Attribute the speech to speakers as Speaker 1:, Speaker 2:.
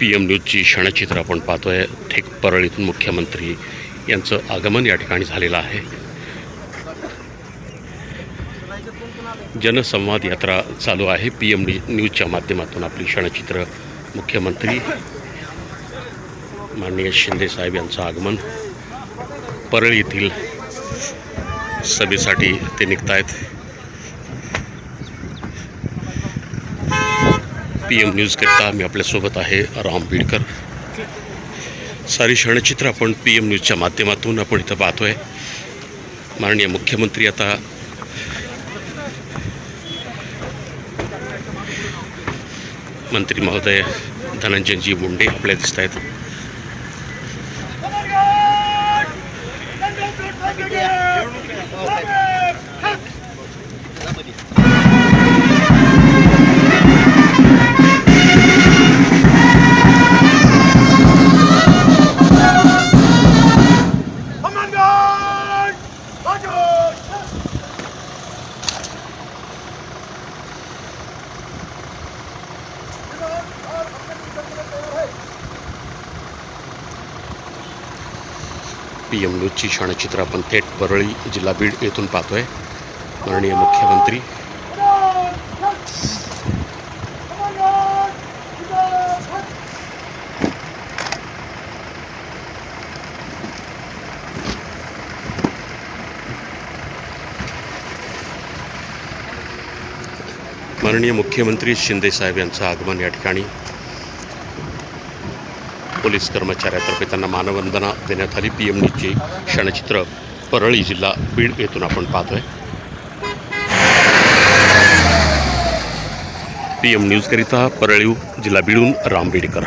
Speaker 1: P M न्यूजची क्षणचित्र आपण पाहतोय. थेट परळीतून मुख्यमंत्री यांचं आगमन या ठिकाणी झालेलं आहे. जनसंवाद यात्रा चालू आहे. पी एम न्यूजच्या माध्यमातून आपली क्षणचित्र मुख्यमंत्री माननीय शिंदेसाहेब यांचं आगमन. परळी येथील सभेसाठी ते निघत आहेत पी एम न्यूजकरिता मी आपल्यासोबत आहे राम बीडकर. सारी क्षणचित्र आपण पी एम न्यूजच्या माध्यमातून आपण इथं पाहतोय. माननीय मुख्यमंत्री आता मंत्री महोदय धनंजयजी मुंडे आपल्या दिसत आहेत पी एम न्यूजची क्षणचित्र आपण थेट परळी जिल्हा बीड येथून पाहतोय. माननीय मुख्यमंत्री. माननीय मुख्यमंत्री शिंदे साहेब यांचं आगमन या ठिकाणी. पोलीस कर्मचाऱ्यातर्फे त्यांना मानवंदना देण्यात आली. पी एम न्यूजचे क्षणचित्र परळी जिल्हा बीड येथून आपण पाहतोय. पी एम न्यूजकरिता परळीव जिल्हा बीडून राम बीडकर